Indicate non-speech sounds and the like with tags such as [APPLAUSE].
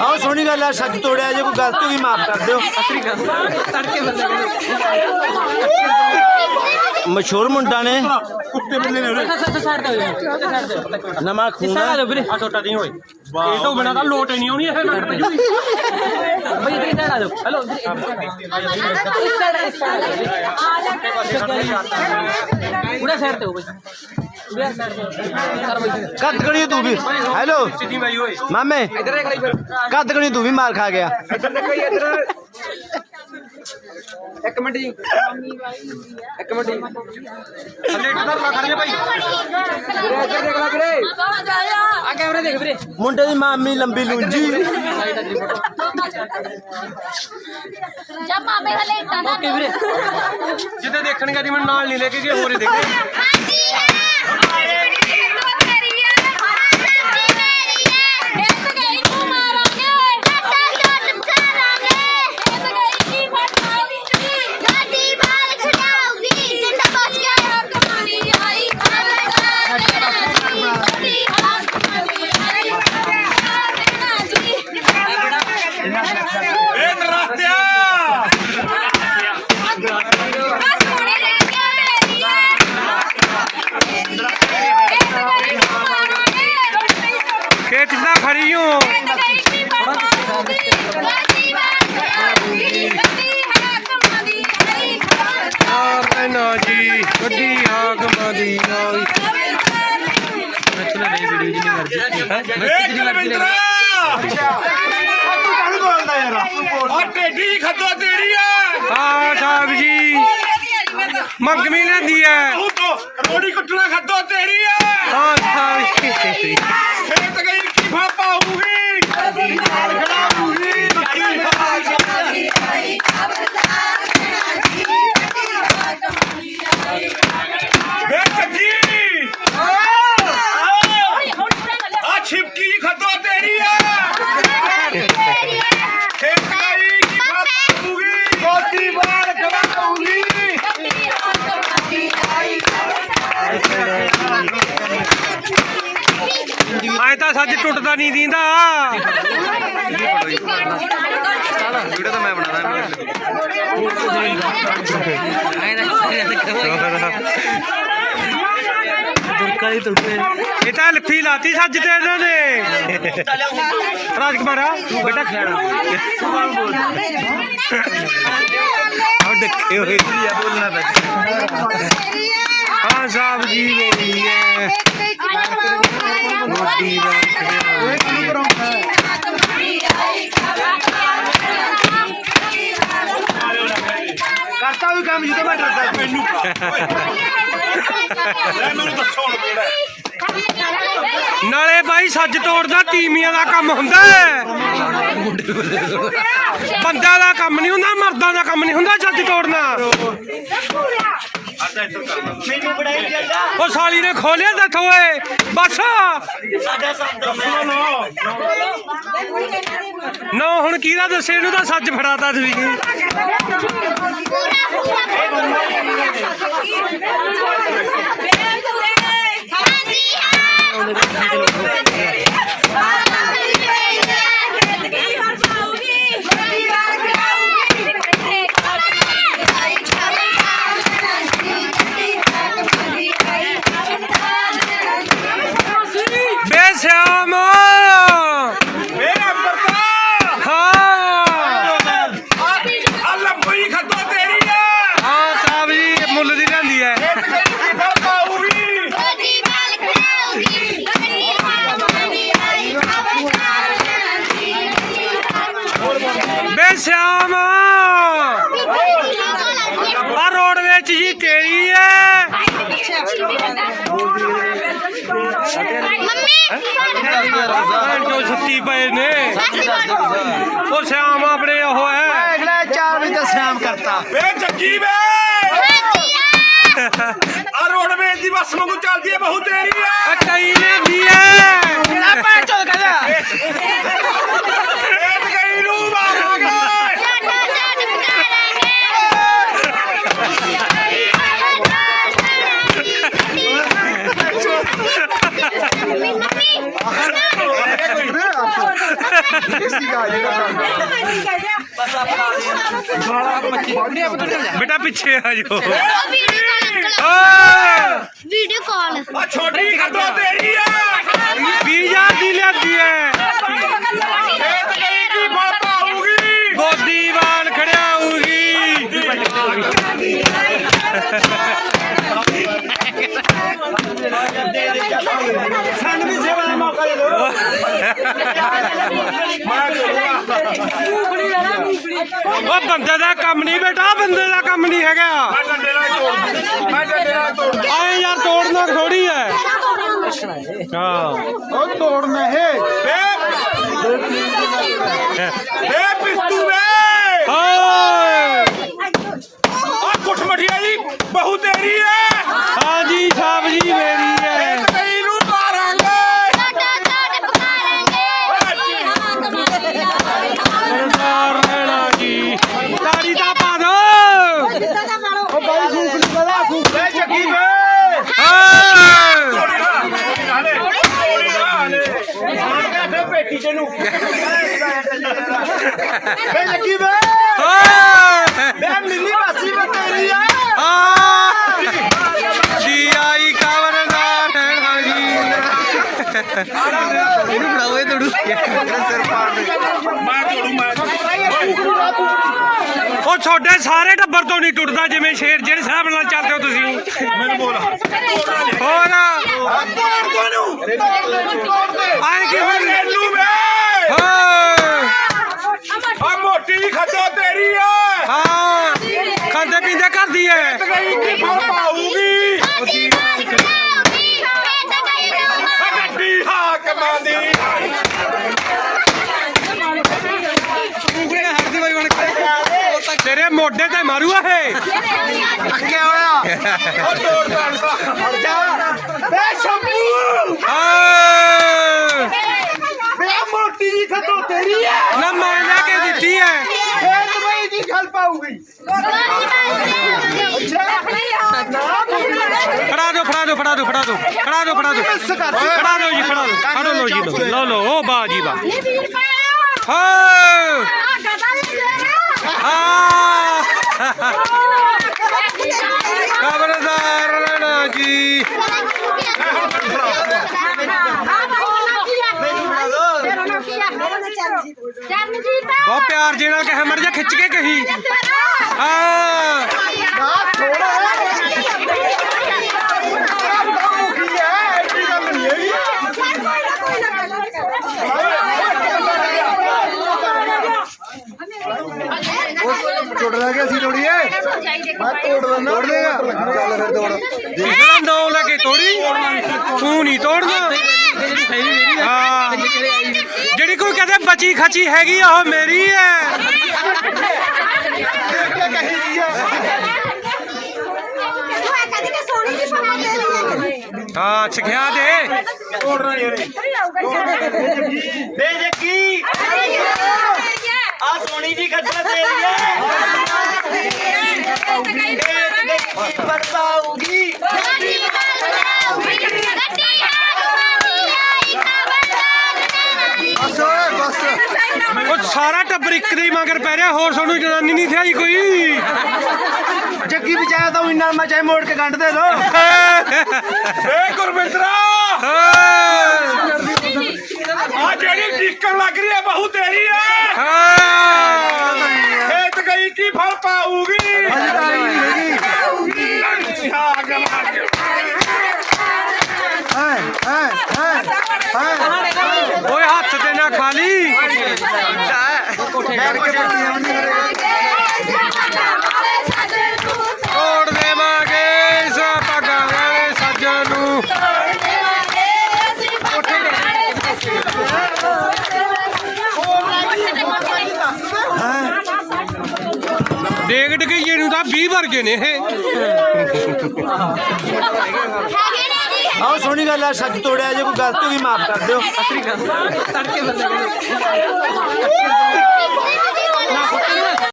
ਆਓ ਸੋਹਣੀ ਗੱਲ ਆ ਸੱਚ ਤੋੜਿਆ ਜੇ ਕੋਈ ਗਲਤੀ ਹੋਈ ਮਾਫ ਕਰ ਦਿਓ। ਮਸ਼ਹੂਰ ਮੁੰਡਾ ਨੇ। ਕੁੱਤੇ ਬੰਦੇ ਨੇ ਨਵਾਂ ਖੂਨ ਆ। ਆ ਛੋਟਾ ਨਹੀਂ ਹੋਏ ਇਹ ਤੋਂ ਬਿਨਾ ਤਾਂ ਲੋਟ ਹੀ ਨਹੀਂ ਆਉਣੀ ਇਹ ਮੈਂ ਭਜੂਗੀ ਭਾਈ ਇਧਰ ਸਾਈਡ ਆ ਜਾਓ ਹੈਲੋ ਪੂਰਾ ਸਾਈਡ ਤੇ ਹੋ ਭਾਈ ਪੂਰਾ ਸਾਈਡ ਤੇ ਕਰ ਭਾਈ ਕੱਦ ਕਣੀ ਤੂੰ ਵੀ। ਹੈਲੋ। ਸਿੱਧੀ ਬਾਈ ਹੋਏ ਮਾਮੇ ਕੱਦ ਕਣੀ ਤੂੰ ਵੀ ਮਾਰ ਖਾ ਗਿਆ। ਇੱਕ ਮਿੰਟ ਜੀ। ਇੱਕ ਮਿੰਟ ਜੀ। ਥੱਲੇ ਇੱਧਰ ਲਾ ਖੜੇ ਭਾਈ। ਵੀਰੇ ਇੱਧਰ ਦੇਖ ਲੈ ਵੀਰੇ। ਆ ਕੈਮਰਾ ਦੇਖ ਵੀਰੇ। ਮੁੰਡੇ ਦੀ ਮਾਮੀ ਲੰਬੀ ਲੂੰਜੀ। ਜਬ ਮਾਮੇ ਦਾ ਲੇਟਾ ਨਾ ਓਕੇ ਵੀਰੇ। ਜਿੱਦੇ ਦੇਖਣ ਜੀ ਮੈਨੂੰ ਨਾਲ ਨਹੀਂ ਲੈ ਕੇ ਗਏ ਹੋਰੇ ਦੇਖੇ ਏ ਕਲਵਿੰਦਰਾ! ਆ ਟੇਢੀ ਖੱਦੋ ਤੇਰੀ ਆ। ਹਾਂ ਸਾਹਿਬ ਜੀ। ਮੰਗਮੀ ਲੈਂਦੀ ਐ। ਰੋੜੀ ਕੁੱਟਣਾ ਖੱਦੋ ਤੇਰੀ ਆ। ਹਾਂ ਸਾਹਿਬ ਜੀ। ਖੇਤ ਗਈ ਕੀ ਫਾ ਪਾਉਗੀ ਖੜਾਉਗੀ ਵੇ ਕੱਜੀ ਆ ਛਿਪਕੀ ਖੱਦੋ ਤੇਰੀ ਆ ਖੇਤ ਗਈ ਕੀ ਫਾ ਪਾਉਗੀ ਗੋਦੀ ਬਾਲ ਖੜਾਉਗੀ ਐ ਤਾਂ ਸੱਜ ਟੁੱਟਦਾ ਨਹੀਂ ਦੀਂਦਾ। ਵੀਡੀਓ ਤਾਂ ਮੈਂ ਬਣਾਦਾ ਦੁਰਕਾ ਹੀ ਟੁੱਟੇ ਇਹ ਤਾਂ ਲੱਫੀ ਲਾਤੀ ਸੱਜ ਤੇ ਇਹਨਾਂ ਨੇ। ਰਾਜਕੁਮਾਰਾ, ਤੂੰ ਬੇਟਾ ਖੇੜਾ ਆ। ਡੱਕੇ ਹੋਏ ਆ ਬੋਲਣਾ ਹਾਂ ਸਾਹਿਬ ਜੀ ਮੇਰੀ ਹੈ ਰੋਟੀ ਦਾ ਕਰਤਾ ਵੀ ਕੰਮ ਜਦੋਂ ਮੈਂ ਡਰਦਾ ਮੈਨੂੰ ਨਾਲੇ ਬਾਈ ਸੱਜ ਤੋੜਦਾ ਤੀਮੀਆਂ ਦਾ ਕੰਮ ਹੁੰਦਾ ਹੈ ਬੰਦਾ ਦਾ ਕੰਮ ਨਹੀਂ ਹੁੰਦਾ ਮਰਦਾਂ ਦਾ ਕੰਮ ਨਹੀਂ ਹੁੰਦਾ ਸੱਜ ਤੋੜਨਾ ਮੈਨੂੰ ਬੜਾਈ ਜਾਂਦਾ। ਉਹ ਸਾਲੀ ਨੇ ਖੋਲਿਆ ਦੱਥ ਓਏ। ਬਸ। ਸਾਡਾ ਨਾ ਹੁਣ ਕਿਹਦਾ ਦੱਸੇ? ਇਹਨੂੰ ਤਾਂ ਸੱਜ ਫੜਾਤਾ ਤੁਸੀਂ। ਬੇ ਸ਼ਾਮ ਮੇਰਾ ਅੰਬਰਤਾ ਹਾਂ ਆ ਲੰਬੀ ਖੱਦੋ ਤੇਰੀ ਆ ਹਾਂ ਸਾਹਿਬ ਜੀ ਮੁੱਲ ਦੀ ਲੈਂਦੀ ਐ ਬੇ ਸ਼ਾਮ। ਆ ਰੋਡ ਵਿੱਚ ਜੀ ਤੇਰੀ ਐ ਜੋ ਛੁੱਟੀ ਪਏ ਨੇ। ਉਹ ਸ਼ਾਮ ਆਪਣੇ ਉਹ ਐ ਅਗਲਾ 4 ਵਜੇ ਦਾ ਸ਼ਾਮ ਕਰਤਾ। ਵੇ ਜੱਗੀ ਵੇ। ਆ ਰੋਡ ਵੇਚ ਦੀ ਬੱਸ ਵਾਂਗੂ ਚੱਲਦੀ ਐ ਬਹੂ ਤੇਰੀ ਐ ਕਈ ਲੈਂਦੀ ਐ ਆ ਭੈਣ ਚੋਦ ਕਹਦਾ [LAUGHS] ਇਹ ਕਈ ਨੂੰ ਮਾਰਾਂਗੇ ਮੰਮੀ ਬੇਟਾ ਪਿੱਛੇ ਆ ਜਾਓ ਓ ਵੀਡੀਓ ਕਾਲ ਆ ਛੋਟੀ ਖੱਦੋ ਤੇਰੀ ਆ ਵੀਜ਼ਾ ਦੀ ਲਿਆਂਦੀ ਐ ਖੇਤ ਗਈ ਕੀ ਫਲ ਪਾਊਗੀ ਗੋਦੀ ਵਾਲ ਉਹ ਬੰਦੇ ਦਾ ਕੰਮ ਨਹੀਂ ਬੇਟਾ ਬੰਦੇ ਦਾ ਕੰਮ ਨਹੀਂ ਹੈਗਾ। ਮੈਂ ਡੰਡੇ ਨਾਲ ਤੋੜ ਮੈਂ ਡੰਡੇ ਨਾਲ ਤੋੜ ਆਏ ਯਾਰ ਤੋੜਨਾ ਥੋੜੀ ਐ ਹਾਂ। ਉਹ ਤੋੜਨਾ ਏ ਪਿਸਤੂ ਵੇ। ਓਏ ਆ ਕੁੱਠ ਮਠਿਆ ਜੀ ਬਹੂ ਤੇਰੀ ਐ ਹਾਂਜੀ ਸਾਹਿਬ ਜੀ ਮੇਰੀ ਐ ਖੇਤ ਗਈ ਨੂੰ ਮਾਰਾਂਗੇ ਸਰਦਾਰ ਰਹਿਣਾ ਜੀ ਤਾੜੀ ਦਾ ਪਾ ਦੋ ਉਹ ਬਾਈ ਫੂਕ ਨਹੀਂ ਪਤਾ ਫੂਕ ਵੇ ਜੱਗੀ ਵੇ ਓਏ ਤੋੜੀ ਨਾ ਹਾਲੇ ਤੋੜੀ ਨਾ ਹਾਲੇ ਫੇ ਪੇਟੀ ਚ ਨੂੰ ਮਿਲੀ ਤੇਰੀ ਆ। ਜੀ ਆਈ ਜੀ ਇਹਨੂੰ ਇਹ ਤੋੜੂ ਸਿਰ ਪਾੜ ਦੇ ਮੈਂ ਤੋੜੂ ਮੈਂ ਉਹ ਤੁਹਾਡੇ ਸਾਰੇ ਟੱਬਰ ਤੋਂ ਨਹੀਂ ਟੁੱਟਦਾ ਜਿਵੇਂ ਸ਼ੇਰ ਜਿਹੜੇ ਹਿਸਾਬ ਨਾਲ ਚੱਲਦੇ ਹੋ ਤੁਸੀਂ। ਮੈਨੂੰ ਬੋਲ। ਹੋਰ। ਤੋੜ ਦੋ ਨੂੰ ਆਏ ਕੀ ਓਏ ਹੁਣ ਰੇਲੂ ਵੇ ਓਏ ਆ ਮੋਟੀ ਦੀ ਖੱਦੋ ਤੇਰੀ ਐ। ਹਾਂ ਖਾਂਦੇ ਪੀਂਦੇ ਕਰਦੀ ਐ। ਗਈ ਕੀ ਫਲ ਪਾਊਗੀ। ਆ ਗੱਡੀ ਹਾਕਮਾਂ ਦੀ ਤੇਰੇ ਮੋਢੇ ਤੇ ਮਾਰੂ ਇਹ। ਅੱਗੇ ਹੋਇਆ। ਉਹ ਤੋੜ ਦਾ। ਹਟ ਜਾ। ਵੇ ਸ਼ੰਭੂ। ਹਾਂ। ਵੇ ਆਹ ਮੋਟੀ ਦੀ ਖੱਦੋ ਤੇਰੀ ਐ ਨਾ ਮੈਂ ਲੈ ਕੇ ਦਿੱਤੀ ਐ ਖੇਤ ਬਈ ਦੀ ਖਲ ਪਾਊਗੀ ਫੜਾ ਦਿਓ ਫੜਾ ਦਿਓ ਫੜਾ ਦਿਓ ਫੜਾ ਦਿਓ ਫੜਾ ਦਿਓ ਫੜਾ ਦਿਓ ਫੜਾ ਦਿਓ ਜੀ ਫੜਾ ਦਿਓ ਫੜੋ ਲਓ ਜੀ ਲਓ ਲਓ ਲਓ ਉਹ ਬਾ ਜੀ ਬਾ ਹਾਂ ਹਾਂ ਖਬਰਦਾਰ ਰਹਿਣਾ ਜੀ ਚਰਨਜੀਤ ਬਹੁਤ ਪਿਆਰ ਜੇ ਨਾਲ ਕਹੇ ਮਰ ਜਾ ਖਿੱਚ ਕੇ ਕਹੀ ਹਾਂ ਕੀ ਐ ਐਡੀ ਗੱਲ ਨਹੀਂ ਹੈਗੀ ਟੁੱਟ ਲੱਗੇ ਅਸੀਂ ਤੋੜੀਏ ਮੈਂ ਤੋੜ ਦਿੰਦਾ ਤੋੜ ਦੇਗਾ ਚੱਲ ਫਿਰ ਤੋੜ ਜਿਹੜਾ ਨੌ ਲੈ ਕੇ ਤੋੜੀ ਤੂੰ ਨਹੀਂ ਤੋੜਨਾ ਹਾਂ। ਜਿਹੜੀ ਕੋਈ ਕਹਿੰਦੇ ਬਚੀ ਖਚੀ ਹੈਗੀ ਆ ਉਹ ਮੇਰੀ ਹੈ ਜੀ ਹਾਂ ਸਿਖਿਆ ਦੇ ਤੋੜਨਾ ਯਾਰ ਦੇ ਜੱਗੀ ਆ ਸੋਣੀ ਦੀ ਖੱਟਾ ਤੇਰੀ ਐ। ਪਰਤਾਉਗੀ ਬਸ ਓਏ ਬਸ ਉਹ ਟੱਬਰ ਇੱਕ ਦੇ ਹੀ ਮਗਰ ਪੈ ਰਿਹਾ ਹੋਰ ਸਾਨੂੰ ਜਨਾਨੀ ਨਹੀਂ ਥਿਆਈ ਕੋਈ। ਜੱਗੀ ਬਚਾਇਆ ਤਾਂ ਇੰਨਾ ਮੈਂ ਚਾਹੇ ਮੋੜ ਕੇ ਗੰਢ ਦੇ ਦੋ। ਏ ਗੁਰਮਿੰਦਰਾ। ਆ ਜਿਹੜੀ ਟਿੱਕਣ ਲੱਗ ਰਹੀ ਹੈ ਬਹੂ ਤੇਰੀ ਐ ਹਾਂ। ਖੇਤ ਗਈ ਕੀ ਫਲ ਪਾਊਗੀ? ਹਾਂ ਹਾਂ ਹਾਂ। ਹਾਂ ਓਏ ਹੱਥ ਤੇ ਨਾ ਖਾਲੀ ਤੋੜ ਦੇਵਾਂਗੇ ਇਸ ਪੱਗਾਂ ਵਾਲੇ ਸੱਜਣ ਨੂੰ। ਡੇਗ ਡਗਈਏ ਨੂੰ ਤਾਂ 20 ਵਰਗੇ ਨੇ ਇਹ। [LAUGHS] [LAUGHS] ਆਹ ਸੋਹਣੀ ਗੱਲ ਆ ਸੱਚ ਤੋੜਿਆ ਜੇ ਕੋਈ ਗਲਤੀ ਹੋਈ ਮਾਫ ਕਰ ਦਿਓ। ਤੜਕੇ ਬੰਦੇ